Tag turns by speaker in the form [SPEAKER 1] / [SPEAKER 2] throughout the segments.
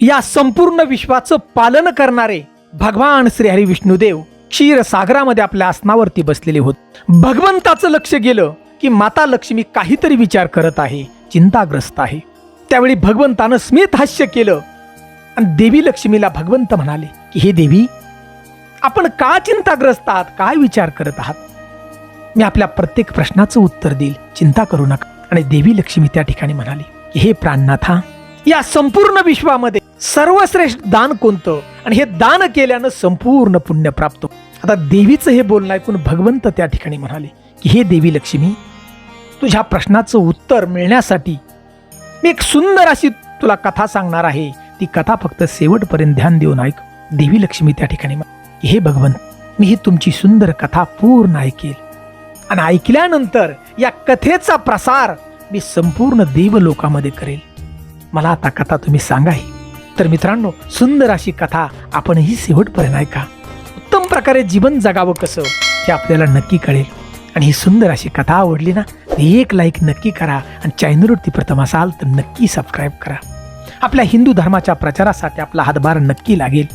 [SPEAKER 1] या संपूर्ण विश्वाचं पालन करणारे भगवान श्री हरी विष्णुदेव क्षीरसागरामध्ये आपल्या आसनावरती बसलेले होत. भगवंताचं लक्ष गेलं की माता लक्ष्मी काहीतरी विचार करत आहे चिंताग्रस्त आहे. त्यावेळी भगवंतानं स्मित हास्य केलं आणि देवी लक्ष्मीला भगवंत म्हणाले की हे देवी आपण का चिंताग्रस्त आहात? काय विचार करत आहात? मी आपल्या प्रत्येक प्रश्नाचं उत्तर देईल. चिंता करू नका. आणि देवी लक्ष्मी त्या ठिकाणी म्हणाली की हे प्राणनाथा या संपूर्ण विश्वामध्ये सर्वश्रेष्ठ दान कोणतं? आणि हे दान केल्यानं संपूर्ण पुण्य प्राप्त आता देवीचं हे बोलणं ऐकून भगवंत त्या ठिकाणी म्हणाले की हे देवी लक्ष्मी तुझ्या प्रश्नाचं उत्तर मिळण्यासाठी मी एक सुंदर अशी तुला कथा सांगणार आहे. ती कथा फक्त शेवटपर्यंत ध्यान देऊन ऐक. देवी लक्ष्मी त्या ठिकाणी हे भगवंत मी ही तुमची सुंदर कथा पूर्ण ऐकेल. आणि ऐकल्यानंतर या कथेचा प्रसार मी संपूर्ण देवलोकामध्ये करेल. मला आता कथा तुम्ही सांगाही. तर मित्रांनो सुंदर अशी कथा आपणही शेवटपर्यंत ऐका. उत्तम प्रकारे जीवन जगावं कसं हे आपल्याला नक्की कळेल. आणि ही सुंदर अशी कथा आवडली ना एक लाईक नक्की करा आणि चॅनलवरती प्रथम असाल तर नक्की सबस्क्राईब करा. आपल्या हिंदू धर्माच्या प्रचारासाठी आपला हातभार नक्की लागेल.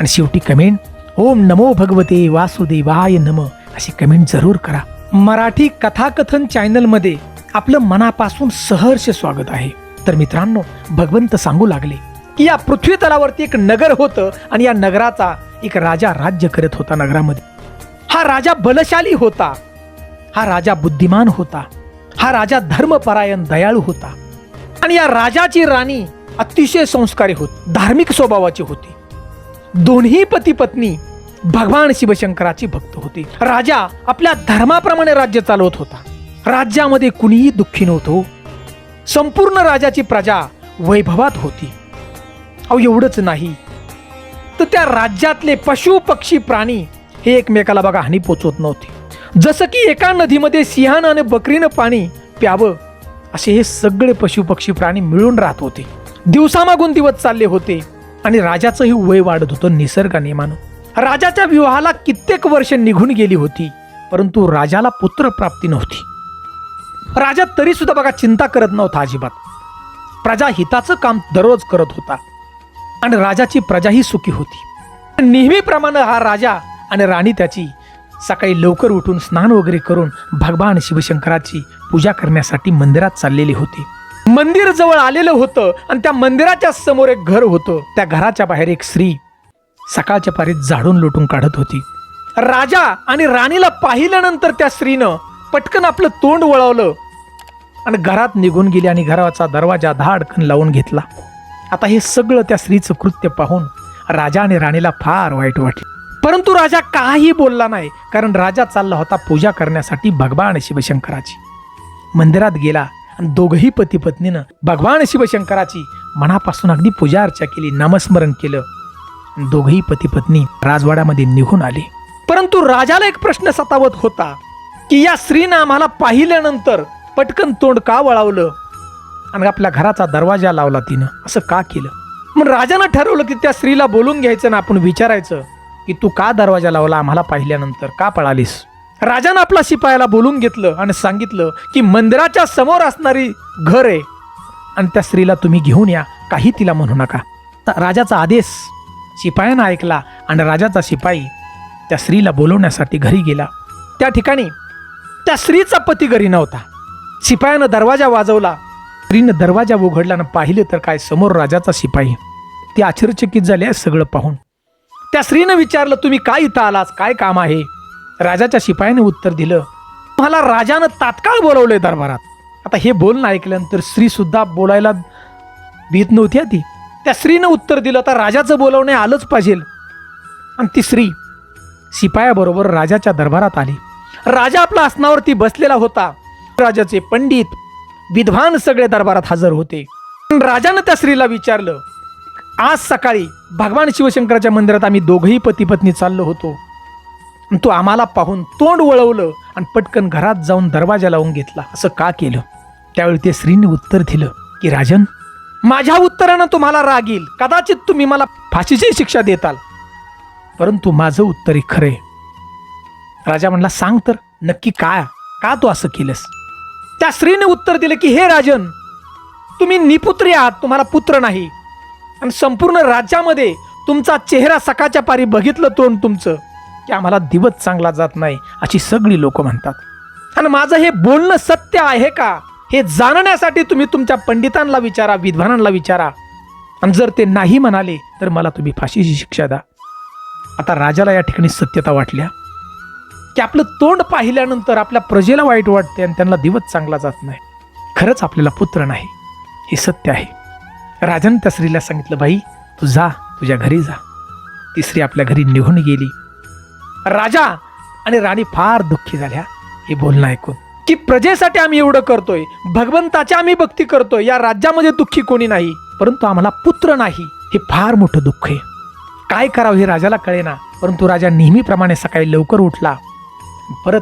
[SPEAKER 1] आणि शेवटी कमेंट ओम नमो भगवते वासुदेवाय नम अशी कमेंट जरूर करा. मराठी कथाकथन चॅनलमध्ये आपलं मनापासून सहर्ष स्वागत आहे. तर मित्रांनो भगवंत सांगू लागले की या पृथ्वी तलावरती एक नगर होतं आणि या नगराचा एक राजा राज्य करत होता नगरामध्ये. हा राजा बलशाली होता. हा राजा बुद्धिमान होता. हा राजा धर्मपरायण दयाळू होता. आणि या राजाची राणी अतिशय संस्कारी होत धार्मिक स्वभावाची होती. दोन्ही पती पत्नी भगवान शिवशंकराची भक्त होते. राजा आपल्या धर्माप्रमाणे राज्य चालवत होता. राज्यामध्ये कुणीही दुःखी नव्हतो हो. संपूर्ण राजाची प्रजा वैभवात होती. अहो एवढंच नाही. तर त्या राज्यातले पशु पक्षी प्राणी हे एकमेकाला बघा हानी पोचवत नव्हते. जसं की एका नदीमध्ये सिंहानं आणि बकरीनं पाणी प्यावं असे हे सगळे पशु पक्षी प्राणी मिळून राहत होते. दिवसामागून दिवस चालले होते आणि राजाचंही वय वाढत होतं निसर्ग नियमानं राजाच्या विवाहाला कित्येक वर्ष निघून गेली होती परंतु राजाला पुत्र प्राप्ती नव्हती. राजा तरी सुद्धा बघा चिंता करत नव्हता अजिबात. प्रजा हिताचं काम दररोज करत होता. आणि राजाची प्रजाही सुखी होती. नेहमीप्रमाणे हा राजा आणि राणी त्याची सकाळी लवकर उठून स्नान वगैरे करून भगवान शिवशंकराची पूजा करण्यासाठी मंदिरात चाललेली होती. मंदिर जवळ आलेलं होतं आणि त्या मंदिराच्या समोर एक घर होतं. त्या घराच्या बाहेर एक स्त्री सकाळच्या पारीत झाडून लोटून काढत होती. राजा आणि राणीला पाहिल्यानंतर त्या स्त्रीनं पटकन आपलं तोंड वळवलं आणि घरात निघून गेली आणि घराचा दरवाजा धाडकन लावून घेतला. आता हे सगळं त्या स्त्रीचं कृत्य पाहून राजा आणि राणीला फार वाईट वाटले. परंतु राजा काही बोलला नाही कारण राजा चालला होता पूजा करण्यासाठी भगवान शिवशंकराची. मंदिरात गेला आणि दोघही पती पत्नीनं भगवान शिवशंकराची मनापासून अगदी पूजा अर्चा केली नामस्मरण केलं. दोघही पती पत्नी राजवाड्यामध्ये निघून आले. परंतु राजाला एक प्रश्न सतावत होता. की या स्त्रीनं आम्हाला पाहिल्यानंतर पटकन तोंड का वळावलं? आणि आपल्या घराचा दरवाजा लावला तिनं. असं का केलं? मग राजानं ठरवलं की त्या स्त्रीला बोलून घ्यायचं ना आपण विचारायचं की तू का दरवाजा लावला आम्हाला पाहिल्यानंतर? का पळालीस? राजानं आपला शिपायाला बोलून घेतलं आणि सांगितलं की मंदिराच्या समोर असणारी घर आहे आणि त्या स्त्रीला तुम्ही घेऊन या. काही तिला म्हणू नका. तर राजाचा आदेश शिपायानं ऐकला आणि राजाचा शिपाई त्या स्त्रीला बोलवण्यासाठी घरी गेला. त्या ठिकाणी त्या स्त्रीचा पती घरी नव्हता. शिपायानं दरवाजा वाजवला. स्त्रीनं दरवाजा उघडला आणि पाहिले तर काय समोर राजाचा शिपाई. ती आश्चर्यचकित झाली आहे सगळं पाहून. त्या स्त्रीनं विचारलं तुम्ही काय इथं आलास? काय काम आहे? राजाच्या शिपायाने उत्तर दिलं तुम्हाला राजानं तात्काळ बोलवलंय दरबारात. आता हे बोलणं ऐकल्यानंतर स्त्री सुद्धा बोलायला भीत नव्हती ती. त्या स्त्रीनं उत्तर दिलं तर राजाचं बोलवणे आलंच पाहिजे. आणि ती स्त्री शिपायाबरोबर राजाच्या दरबारात आली. राजा आपल्या आसनावरती बसलेला होता. राजाचे पंडित विद्वान सगळे दरबारात हजर होते. राजानं त्या स्त्रीला विचारलं आज सकाळी भगवान शिवशंकराच्या मंदिरात आम्ही दोघही पती पत्नी चाललो होतो. तो तू आम्हाला पाहून तोंड वळवलं आणि पटकन घरात जाऊन दरवाजा लावून घेतला. असं का केलं? त्यावेळी ते स्त्रीने उत्तर दिलं की राजन माझ्या उत्तरानं तुम्हाला राग येईल. कदाचित तुम्ही मला फाशीची शिक्षा देताल. परंतु माझं उत्तर खरं आहे. राजा म्हणला सांग तर नक्की काय का तू असं केलंस? त्या स्त्रीने उत्तर दिलं की हे राजन तुम्ही निपुत्री आहात तुम्हाला पुत्र नाही. आणि संपूर्ण राज्यामध्ये तुमचा चेहरा सकाळच्या पारी बघितलं तोंड तुमचं की आम्हाला दिवस चांगला जात नाही अशी सगळी लोक म्हणतात. आणि माझं हे बोलणं सत्य आहे का हे जाणण्यासाठी तुम्ही तुमच्या पंडितांना विचारा विद्वानांना विचारा. आणि जर ते नाही म्हणाले तर मला तुम्ही फाशीची शिक्षा द्या. आता राजाला या ठिकाणी सत्यता वाटल्या. की आपलं तोंड पाहिल्यानंतर आपल्या प्रजेला वाईट वाटते आणि त्यांना दिवस चांगला जात नाही. खरंच आपल्याला पुत्र नाही. हे सत्य आहे. राजन त्या स्त्रीला सांगितलं बाई तू जा तुझ्या घरी जा. ती स्त्री आपल्या घरी निघून गेली. राजा आणि राणी फार दुःखी झाल्या. हे बोलणं ऐकून. की प्रजेसाठी आम्ही एवढं करतोय भगवंताची आम्ही भक्ती करतोय या राज्यामध्ये दुःखी कोणी नाही परंतु आम्हाला पुत्र नाही हे फार मोठं दुःख आहे. काय करावं हे राजाला कळेना परंतु राजा नेहमीप्रमाणे सकाळी लवकर उठला परत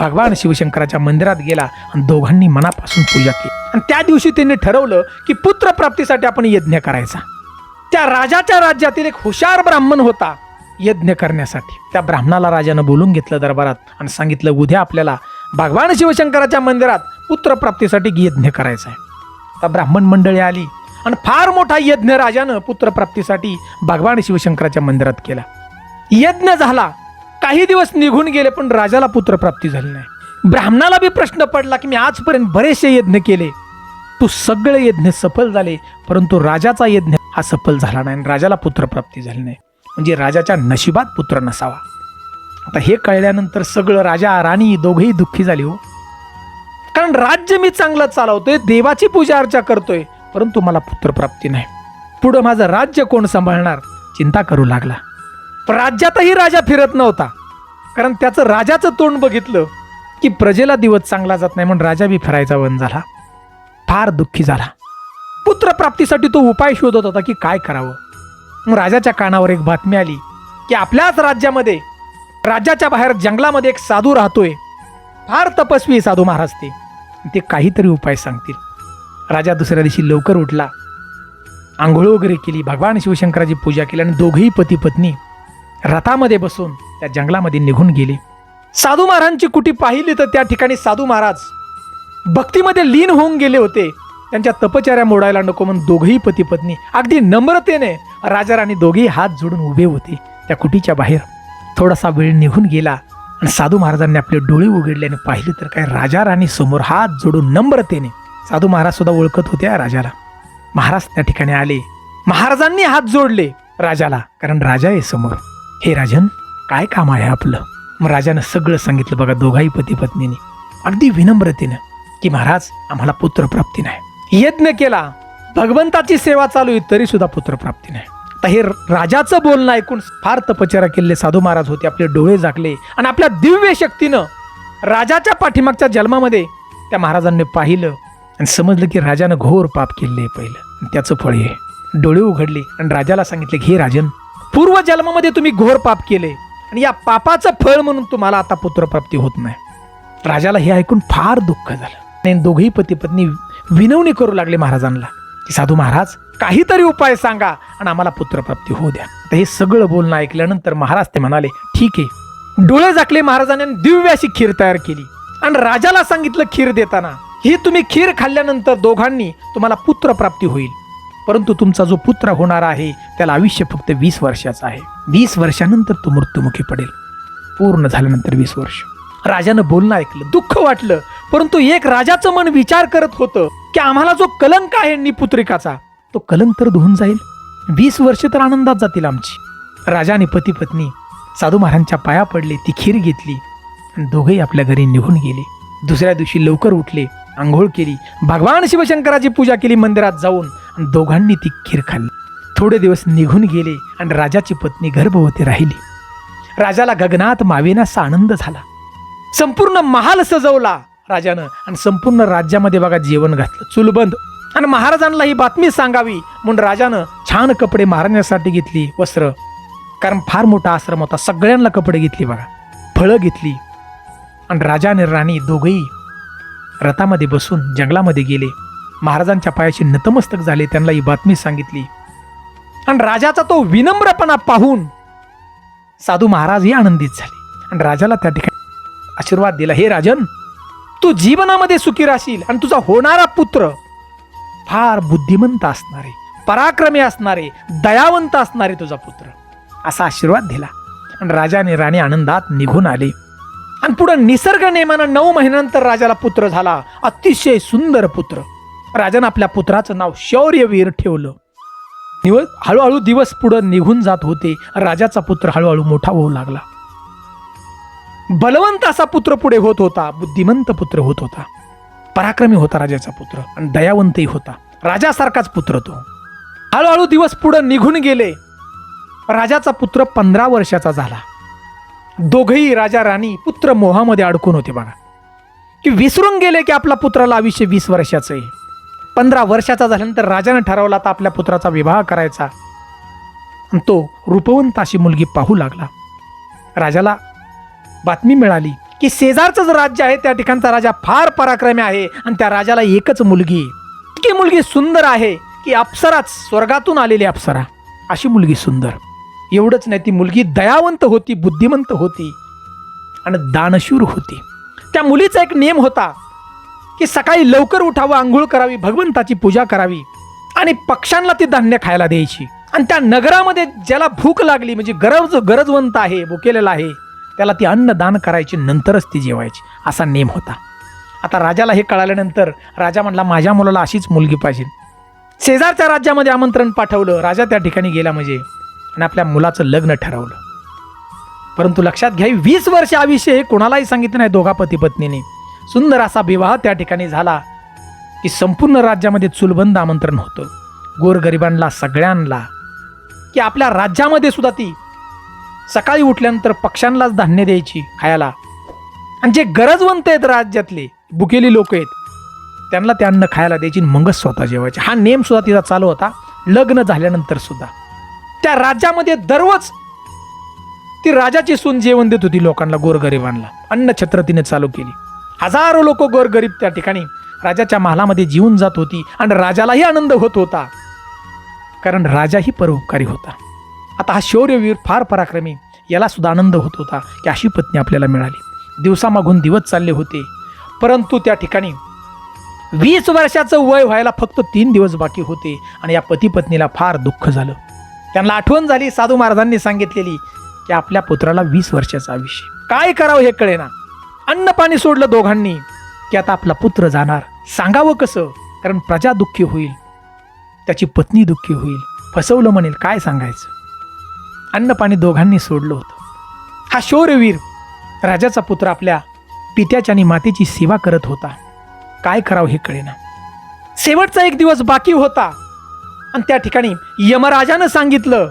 [SPEAKER 1] भगवान शिवशंकराच्या मंदिरात गेला आणि दोघांनी मनापासून पूजा केली. आणि त्या दिवशी त्यांनी ठरवलं की पुत्रप्राप्तीसाठी आपण यज्ञ करायचा. त्या राजाच्या राज्यातील एक हुशार ब्राह्मण होता यज्ञ करण्यासाठी. त्या ब्राह्मणाला राजानं बोलून घेतलं दरबारात आणि सांगितलं उद्या आपल्याला भगवान शिवशंकराच्या मंदिरात पुत्रप्राप्तीसाठी यज्ञ करायचा आहे. त्या ब्राह्मण मंडळी आली आणि फार मोठा यज्ञ राजानं पुत्रप्राप्तीसाठी भगवान शिवशंकराच्या मंदिरात केला. यज्ञ झाला. काही दिवस निघून गेले पण राजाला पुत्रप्राप्ती झाली नाही. ब्राह्मणाला बी प्रश्न पडला की मी आजपर्यंत बरेचसे यज्ञ केले. तू सगळे यज्ञ सफल झाले परंतु राजाचा यज्ञ हा सफल झाला नाही आणि राजाला पुत्रप्राप्ती झाली नाही. म्हणजे राजाच्या नशिबात पुत्र नसावा. आता हे कळल्यानंतर सगळं राजा राणी दोघेही दुःखी झाली हो. कारण राज्य मी चांगलं चालवतोय देवाची पूजा अर्चा करतोय परंतु मला पुत्रप्राप्ती नाही. पुढं माझं राज्य कोण सांभाळणार? चिंता करू लागला. राज्यातही राजा फिरत नव्हता. कारण त्याचं राजाचं तोंड बघितलं की प्रजेला दिवस चांगला जात नाही म्हणून राजा बी फिरायचा वन झाला. फार दुःखी झाला. पुत्रप्राप्तीसाठी तो उपाय शोधत होता की काय करावं. मग राजाच्या कानावर एक बातमी आली की आपल्याच राज्यामध्ये राज्याच्या बाहेर जंगलामध्ये एक साधू राहतोय. फार तपस्वी साधू महाराज ते. ते काहीतरी उपाय सांगतील. राजा दुसऱ्या दिवशी लवकर उठला. आंघोळ वगैरे केली भगवान शिवशंकराची पूजा केली आणि दोघेही पती पत्नी रथामध्ये बसून त्या जंगलामध्ये निघून गेले. साधू महाराजांची कुटी पाहिली तर त्या ठिकाणी साधू महाराज भक्तीमध्ये लीन होऊन गेले होते. त्यांच्या तपचाऱ्या मोडायला नको म्हणून दोघेही पती पत्नी अगदी नम्रतेने राजा राणी दोघेही हात जोडून उभे होते त्या कुटीच्या बाहेर. थोडासा वेळ निघून गेला आणि साधू महाराजांनी आपले डोळे उघडले आणि पाहिले तर काय राजा राणी समोर हात जोडून नम्रतेने साधू महाराज सुद्धा ओळखत होत्या राजाला. महाराज त्या ठिकाणी आले. महाराजांनी हात जोडले राजाला कारण राजा आहे समोर. हे राजन काय काम आहे आपलं? मग राजानं सगळं सांगितलं बघा दोघाही पती पत्नीने अगदी विनम्रतेनं की महाराज आम्हाला पुत्रप्राप्ती नाही. यज्ञ केला. भगवंताची सेवा चालू आहे तरी सुद्धा पुत्रप्राप्ती नाही. आता हे राजाचं बोलणं ऐकून फार तपचारा केलेले साधू महाराज होते आपले डोळे झाकले आणि आपल्या दिव्य शक्तीनं राजाच्या पाठीमागच्या जन्मामध्ये त्या महाराजांनी पाहिलं आणि समजलं की राजानं घोर पाप केले पहिलं. आणि त्याचं फळ हे. डोळे उघडले आणि राजाला सांगितले हे राजन पूर्व जन्मामध्ये तुम्ही घोर पाप केले आणि या पापाचं फळ म्हणून तुम्हाला आता पुत्रप्राप्ती होत नाही. राजाला हे ऐकून फार दुःख झालं. आणि दोघेही पती पत्नी विनवणी करू लागले महाराजांना. की साधू महाराज काहीतरी उपाय सांगा आणि आम्हाला पुत्रप्राप्ती होऊ द्या. तर हे सगळं बोलणं ऐकल्यानंतर महाराज ते म्हणाले ठीक आहे. डोळे झाकले महाराजांनी दिव्य अशी खीर तयार केली. आणि राजाला सांगितलं खीर देताना ही तुम्ही खीर खाल्ल्यानंतर दोघांनी तुम्हाला पुत्रप्राप्ती होईल. परंतु तुमचा जो पुत्र होणार आहे त्याला आयुष्य फक्त वीस वर्षाचं आहे. वीस वर्षानंतर तो मृत्युमुखी पडेल. पूर्ण झाल्यानंतर वीस वर्ष. राजानं बोलणं ऐकलं दुःख वाटलं परंतु एक राजाचं मन विचार करत होतं की आम्हाला जो कलंक आहे निपुत्रिकाचा तो कलंक तर धुवून जाईल. वीस वर्ष तर आनंदात जातील आमची. राजा आणि पती पत्नी साधू महाराजांच्या पाया पडले ती खीर घेतली आणि दोघेही आपल्या घरी निघून गेले. दुसऱ्या दिवशी लवकर उठले आंघोळ केली भगवान शिवशंकराची पूजा केली मंदिरात जाऊन. दोघांनी ती खीर खाल्ली. थोडे दिवस निघून गेले आणि राजाची पत्नी गर्भवती राहिली. राजाला गगनात मावेनासा आनंद झाला. संपूर्ण महाल सजवला राजानं आणि संपूर्ण राज्यामध्ये बघा जेवण घातलं चुलबंद. आणि महाराजांना ही बातमी सांगावी म्हणून राजानं छान कपडे मारण्यासाठी घेतली वस्त्र. कारण फार मोठा आश्रम होता सगळ्यांना कपडे घेतली बघा फळं घेतली. आणि राजा आणि राणी दोघेही रथामध्ये बसून जंगलामध्ये गेले. महाराजांच्या पायाशी नतमस्तक झाले त्यांना ही बातमी सांगितली. आणि राजाचा तो विनम्रपणा पाहून साधू महाराजही आनंदित झाले. आणि राजाला त्या ठिकाणी आशीर्वाद दिला हे राजन तू जीवनामध्ये सुखी राहशील आणि तुझा होणारा पुत्र फार बुद्धिमंत असणारे पराक्रमी असणारे दयावंत असणारे तुझा पुत्र. असा आशीर्वाद दिला. आणि राजा आणि राणी आनंदात निघून आले. आणि पुढं निसर्ग नेमानं नऊ महिन्यानंतर राजाला पुत्र झाला. अतिशय सुंदर पुत्र. राजानं आपल्या पुत्राचं नाव शौर्यवीर ठेवलं. दिवस हळूहळू दिवस पुढं निघून जात होते. राजाचा पुत्र हळूहळू मोठा होऊ लागला. बलवंत असा पुत्र पुढे होत होता. बुद्धिमंत पुत्र होत होता. पराक्रमी होता राजाचा पुत्र आणि दयावंतही होता. राजासारखाच पुत्र तो. हळूहळू दिवस पुढं निघून गेले. राजाचा पुत्र पंधरा वर्षाचा झाला. दोघही राजा राणी पुत्र मोहामध्ये अडकून होते बघा. की विसरून गेले की आपला पुत्राला आयुष्य वीस वर्षाचं आहे. पंधरा वर्षाचा झाल्यानंतर राजानं ठरवला आता आपल्या पुत्राचा विवाह करायचा. आणि तो रूपवंत अशी मुलगी पाहू लागला. राजाला बातमी मिळाली की शेजारचं जे राज्य आहे त्या ठिकाणचा राजा फार पराक्रमी आहे आणि त्या राजाला एकच मुलगी इतकी मुलगी सुंदर आहे की अप्सराच स्वर्गातून आलेली अप्सरा. अशी मुलगी सुंदर. एवढंच नाही ती मुलगी दयावंत होती बुद्धिमंत होती आणि दानशूर होती. त्या मुलीचा एक नियम होता की सकाळी लवकर उठावं आंघोळ करावी भगवंताची पूजा करावी आणि पक्ष्यांना ती धान्य खायला द्यायची. आणि त्या नगरामध्ये ज्याला भूक लागली म्हणजे गरज गरजवंत आहे भुकेलेला आहे त्याला ती अन्न दान करायची नंतरच ती जेवायची. असा नेम होता. आता राजाला हे कळाल्यानंतर राजा म्हणला माझ्या मुलाला अशीच मुलगी पाहिजे. शेजारच्या राज्यामध्ये आमंत्रण पाठवलं. राजा त्या ठिकाणी गेला म्हणजे आणि आपल्या मुलाचं लग्न ठरवलं. परंतु लक्षात घ्या वीस वर्ष आयुष्य हे कोणालाही सांगितलं नाही दोघा पती पत्नीने सुंदर असा विवाह त्या ठिकाणी झाला की संपूर्ण राज्यामध्ये चुलबंद आमंत्रण होतं. गोरगरिबांना सगळ्यांना की आपल्या राज्यामध्ये सुद्धा ती सकाळी उठल्यानंतर पक्ष्यांनाच धान्य द्यायची खायला. आणि जे गरजवंत आहेत राज्यातले बुकेली लोक आहेत त्यांना ते अन्न खायला द्यायची आणि मगच स्वतः जेवायचे. हा नेम सुद्धा तिचा चालू होता लग्न झाल्यानंतर सुद्धा. त्या राज्यामध्ये दररोज ती राजाची सून जेवण देत होती लोकांना गोरगरिबांना. अन्न छत्र तिने चालू केली. हजारो लोक गोरगरीब त्या ठिकाणी राजाच्या महालामध्ये जीवन जात होती आणि राजालाही आनंद होत होता. कारण राजाही परोपकारी होता. आता हा शौर्यवीर फार पराक्रमी याला सुद्धा आनंद होत होता की अशी पत्नी आपल्याला मिळाली. दिवसामागून दिवस चालले होते. परंतु त्या ठिकाणी वीस वर्षाचं वय व्हायला फक्त तीन दिवस बाकी होते आणि या पती पत्नीला फार दुःख झालं. त्यांना आठवण झाली साधू महाराजांनी सांगितलेली की आपल्या पुत्राला वीस वर्षाचा आयुष्य. काय करावं हे कळेना. अन्न पाणी सोडलं दोघांनी की आता आपला पुत्र जाणार. सांगावं कसं? कारण प्रजा दुःखी होईल. त्याची पत्नी दुःखी होईल. फसवलं म्हणेल काय सांगायचं? अन्न पाणी दोघांनी सोडलं होतं. हा शौर्यवीर राजाचा पुत्र आपल्या पित्याच्या आणि मातेची सेवा करत होता. काय करावं हे कळेना. शेवटचा एक दिवस बाकी होता. आणि त्या ठिकाणी यमराजानं सांगितलं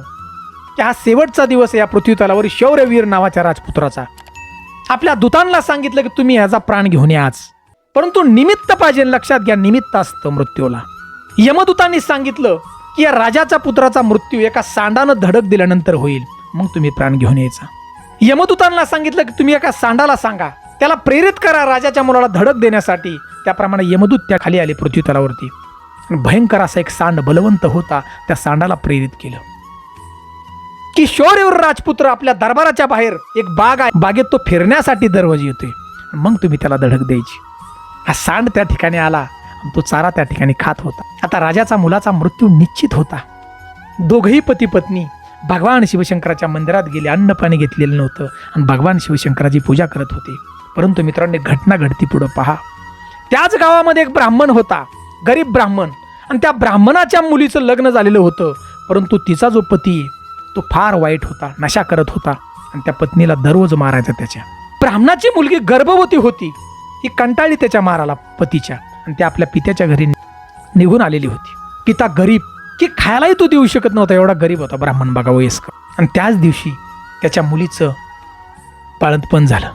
[SPEAKER 1] की हा शेवटचा दिवस या पृथ्वीतलावर शौर्यवीर नावाच्या राजपुत्राचा. आपल्या दूतांना सांगितलं की तुम्ही याचा प्राण घेऊन या आज. परंतु निमित्त पाहिजे लक्षात घ्या निमित्त असतं मृत्यूला. यमदूतांनी सांगितलं की या राजाच्या पुत्राचा मृत्यू एका सांडानं धडक दिल्यानंतर होईल. मग तुम्ही प्राण घेऊन यायचा. यमदूतांना सांगितलं की तुम्ही एका सांडाला सांगा. त्याला प्रेरित करा राजाच्या मुलाला धडक देण्यासाठी. त्याप्रमाणे यमदूत त्या खाली आले पृथ्वी तलावरती भयंकर असा एक सांड बलवंत होता त्या सांडाला प्रेरित केलं. की शौर्यवीर राजपुत्र आपल्या दरबाराच्या बाहेर एक बाग आहे. बागेत तो फिरण्यासाठी दरवाजी येतोय. मग तुम्ही त्याला धडक द्यायची. हा सांड त्या ठिकाणी आला. आणि तो चारा त्या ठिकाणी खात होता. आता राजाचा मुलाचा मृत्यू निश्चित होता. दोघही पती पत्नी भगवान शिवशंकराच्या मंदिरात गेले. अन्न पाणी घेतलेलं नव्हतं. आणि भगवान शिवशंकराची पूजा करत होते. परंतु मित्रांनी घटना घडती पुढं पहा. त्याच गावामध्ये एक ब्राह्मण होता. गरीब ब्राह्मण. आणि त्या ब्राह्मणाच्या मुलीचं लग्न झालेलं होतं. परंतु तिचा जो पती आहे तो फार वाईट होता नशा करत होता. आणि त्या पत्नीला दररोज मारायचा त्याच्या. ब्राह्मणाची मुलगी गर्भवती होती. ही कंटाळी त्याच्या माराला पतीच्या आणि त्या आपल्या पित्याच्या घरी निघून आलेली होती. पिता गरीब की खायलाही तो देऊ शकत नव्हता एवढा गरीब होता ब्राह्मण बघा वयस्कर आणि त्याच दिवशी त्याच्या मुलीचं बाळंतपण झालं.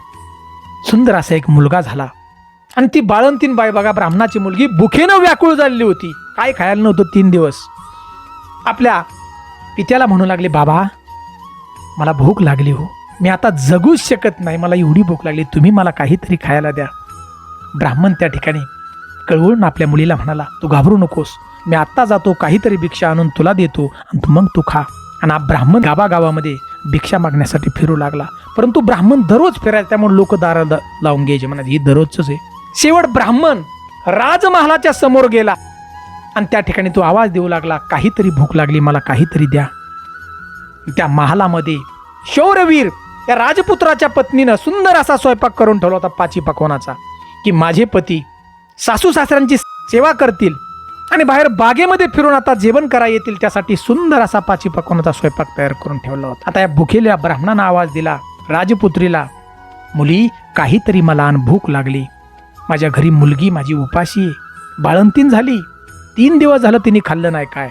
[SPEAKER 1] सुंदर असा एक मुलगा झाला. आणि ती बाळंतीन बाई बघा ब्राह्मणाची मुलगी भुखेनं व्याकुळ झालेली होती. काय खायला नव्हतं तीन दिवस. आपल्या पित्याला म्हणू लागले बाबा मला भूक लागली हो. मी आता जगूच शकत नाही. मला एवढी भूक लागली. तुम्ही मला काहीतरी खायला द्या. ब्राह्मण त्या ठिकाणी कळवळून आपल्या मुलीला म्हणाला तू घाबरू नकोस. मी आत्ता जातो काहीतरी भिक्षा आणून तुला देतो आणि मग तू खा. आणि हा ब्राह्मण गावागावामध्ये भिक्षा मागण्यासाठी फिरू लागला. परंतु ब्राह्मण दररोज फिरायला त्यामुळे लोक दारा लावून घ्यायचे. म्हणा ही दररोजच आहे. शेवट ब्राह्मण राजमहालाच्या समोर गेला. आणि त्या ठिकाणी तो आवाज देऊ लागला काहीतरी भूक लागली मला काहीतरी द्या. त्या महालामध्ये शौरवीर या राजपुत्राच्या पत्नीनं सुंदर असा स्वयंपाक करून ठेवला होता पाची पकवानाचा की माझे पती सासू सासऱ्यांची सेवा करतील आणि बाहेर बागेमध्ये फिरून आता जेवण करा येतील त्यासाठी सुंदर असा पाची पकवानाचा स्वयंपाक तयार करून ठेवला होता. आता या भुकेल्या ब्राह्मणानं आवाज दिला राजपुत्रीला मुली काहीतरी मला अन भूक लागली. माझ्या घरी मुलगी माझी उपाशी बाळंतीन झाली. तीन दिवस झालं तिने खाल्लं नाही काय?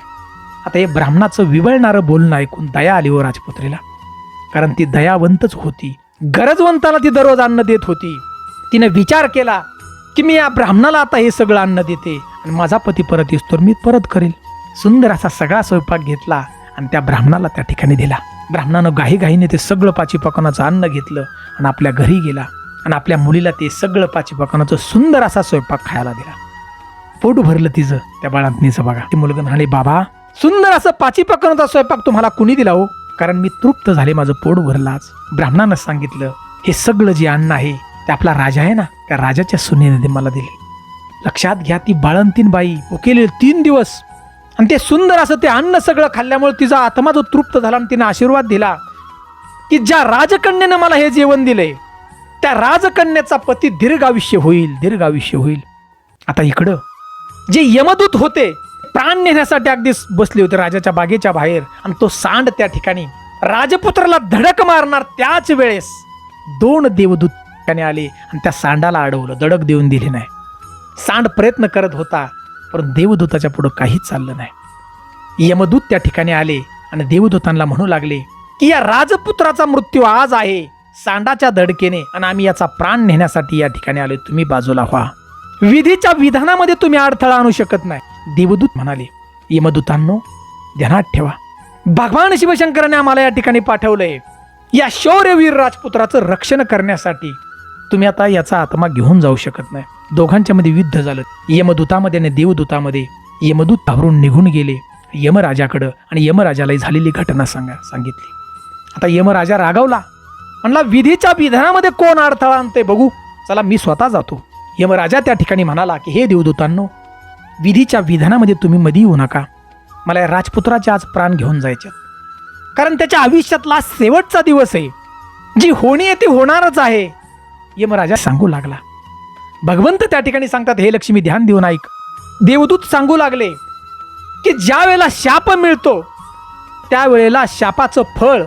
[SPEAKER 1] आता हे ब्राह्मणाचं विवळणारं बोलणं ऐकून दया आली हो राजपुत्रीला. कारण ती दयावंतच होती. गरजवंताला ती दररोज अन्न देत होती. तिने विचार केला की मी या ब्राह्मणाला आता हे सगळं अन्न देते आणि माझा पती परत येतो मी परत करेल. सुंदर असा सगळा स्वयंपाक घेतला आणि त्या ब्राह्मणाला त्या ठिकाणी दिला. ब्राह्मणानं घाईघाईने ते सगळं पाची पकवानाचं अन्न घेतलं आणि आपल्या घरी गेला आणि आपल्या मुलीला ते सगळं पाची पकवानाचं सुंदर असा स्वयंपाक खायला दिला. पोट भरलं तिचं त्या बाळांतनीचं बघा. ती मुलगा म्हणाले बाबा सुंदर असं पाची पकवानाचा स्वयंपाक तुम्हाला कुणी दिला हो? कारण मी तृप्त झाले माझं पोट भरलाच. ब्राह्मणानं सांगितलं हे सगळं जे अन्न आहे ते आपला राजा आहे ना त्या राजाच्या सुनेने मला दिले. लक्षात घ्या ती बाळंतीन बाई उकेले तीन दिवस. आणि ते सुंदर असं ते अन्न सगळं खाल्ल्यामुळे तिचा आत्मा जो तृप्त झाला आणि तिने आशीर्वाद दिला की ज्या राजकन्येनं मला हे जेवण दिले त्या राजकन्याचा पती दीर्घ आयुष्य होईल दीर्घ आयुष्य होईल. आता इकडं जे यमदूत होते प्राण नेण्यासाठी अगदी बसले होते राजाच्या बागेच्या बाहेर. आणि तो सांड त्या ठिकाणी राजपुत्राला धडक मारणार त्याच वेळेस दोन देवदूत त्याने आले आणि त्या सांडाला अडवलं धडक देऊन दिली नाही. सांड प्रयत्न करत होता पण देवदूताच्या पुढं काहीच चाललं नाही. यमदूत त्या ठिकाणी आले आणि देवदूतांना म्हणू लागले की या राजपुत्राचा मृत्यू आज आहे. सांडाच्या धडकेने आणि आम्ही याचा प्राण नेण्यासाठी या ठिकाणी आले तुम्ही बाजूला व्हा. विधीच्या विधानामध्ये तुम्ही अडथळा आणू शकत नाही. देवदूत म्हणाले यमदूतांनो ध्यानात ठेवा. भगवान शिवशंकराने आम्हाला या ठिकाणी पाठवलंय. या शौर्यवीर राजपुत्राचं रक्षण करण्यासाठी तुम्ही आता याचा आत्मा घेऊन जाऊ शकत नाही. दोघांच्या मध्ये युद्ध झालं. यमदूतामध्ये आणि देवदूतामध्ये यमदूत घाबरून निघून गेले. यमराजाकडं आणि यमराजालाही झालेली घटना सांगा सांगितली. आता यमराजा रागावला. म्हणला विधीच्या विधानामध्ये कोण अडथळा आणते बघू. चला मी स्वतः जातो. यमराजा त्या ठिकाणी म्हणाला की हे देवदूतांनो विधीच्या विधानामध्ये तुम्ही मधी येऊ नका. मला या राजपुत्राचे आज प्राण घेऊन जायचे कारण त्याच्या आयुष्यातला शेवटचा दिवस आहे. जी होणी आहे ती होणारच आहे. यमराजा सांगू लागला. भगवंत त्या ठिकाणी सांगतात हे लक्ष्मी ध्यान देऊन ऐक. देवदूत सांगू लागले की ज्या वेळेला शाप मिळतो त्यावेळेला शापाचं फळ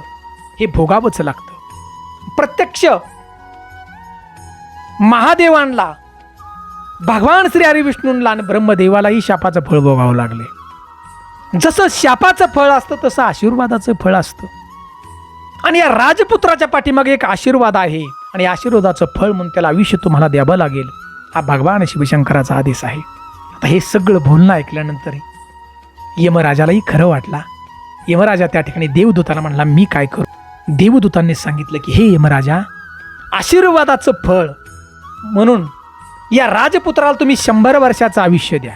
[SPEAKER 1] हे भोगावंच लागतं. प्रत्यक्ष महादेवांना भगवान श्री हरिविष्णूंना आणि ब्रह्मदेवालाही शापाचं फळ भोगावं लागले. जसं शापाचं फळ असतं तसं आशीर्वादाचं फळ असतं. आणि या राजपुत्राच्या पाठीमागे एक आशीर्वाद आहे आणि आशीर्वादाचं फळ म्हणून त्याला आयुष्य तुम्हाला द्यावं लागेल हा भगवान शिवशंकराचा आदेश आहे. आता हे सगळं बोलणं ऐकल्यानंतर यमराजालाही खरं वाटला. यमराजा त्या ठिकाणी देवदूताला म्हणला मी काय करू? देवदूतांनी सांगितलं की हे यमराजा आशीर्वादाचं फळ म्हणून या राजपुत्राला तुम्ही शंभर वर्षाचं आयुष्य द्या.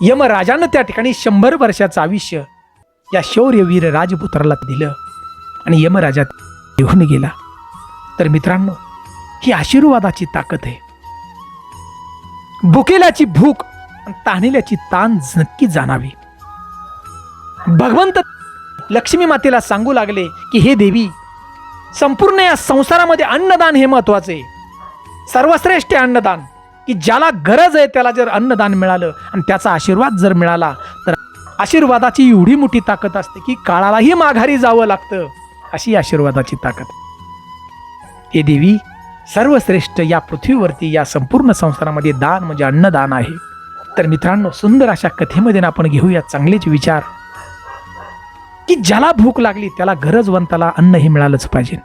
[SPEAKER 1] यमराजानं त्या ठिकाणी शंभर वर्षाचं आयुष्य या शौर्यवीर राजपुत्राला दिलं आणि यमराजा घेऊन गेला. तर मित्रांनो ही आशीर्वादाची ताकद आहे. भुकेल्याची भूक तानिल्याची तान ताण नक्की जाणावी. भगवंत लक्ष्मी मातेला सांगू लागले की हे देवी संपूर्ण या संसारामध्ये अन्नदान हे महत्त्वाचे सर्वश्रेष्ठ अन्नदान. की ज्याला गरज आहे त्याला जर अन्नदान मिळालं आणि त्याचा आशीर्वाद जर मिळाला तर आशीर्वादाची एवढी मोठी ताकद असते की काळालाही माघारी जावं लागतं अशी आशीर्वादाची ताकद. हे देवी सर्वश्रेष्ठ या पृथ्वीवरती या संपूर्ण संसारामध्ये दान म्हणजे अन्नदान आहे. तर मित्रांनो सुंदर अशा कथेमध्ये आपण घेऊया चांगलेच विचार. की ज्याला भूक लागली त्याला गरजवंताला अन्न हे मिळालंच पाहिजे.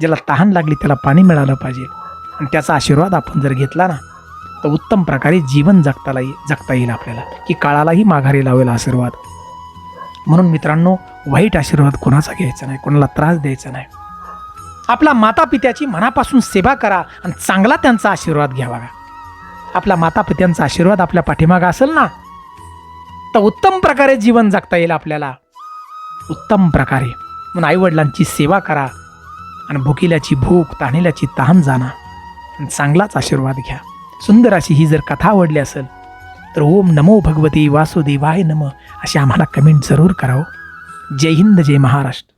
[SPEAKER 1] ज्याला तहान लागली त्याला पाणी मिळालं पाहिजे. आणि त्याचा आशीर्वाद आपण जर घेतला ना तर उत्तम प्रकारे जीवन जगताला जगता येईल आपल्याला. की काळालाही माघारी लावेल आशीर्वाद. म्हणून मित्रांनो वाईट आशीर्वाद कोणाचा घ्यायचा नाही कोणाला त्रास द्यायचा नाही. आपला माता पित्याची मनापासून सेवा करा आणि चांगला त्यांचा आशीर्वाद घ्यावा. आपल्या माता पित्यांचा आशीर्वाद आपल्या पाठीमागा असेल ना तर उत्तम प्रकारे जीवन जगता येईल आपल्याला. उत्तम प्रकारे. म्हणून आईवडिलांची सेवा करा आणि भुकिल्याची भूक ताणेल्याची तहान जाणा. चांगलाच आशीर्वाद घ्या. सुंदर अशी ही जर कथा आवडली असेल तर ओम नमो भगवती वासुदेवाय नम अशी आम्हाला कमेंट जरूर करावं. जय हिंद जय महाराष्ट्र.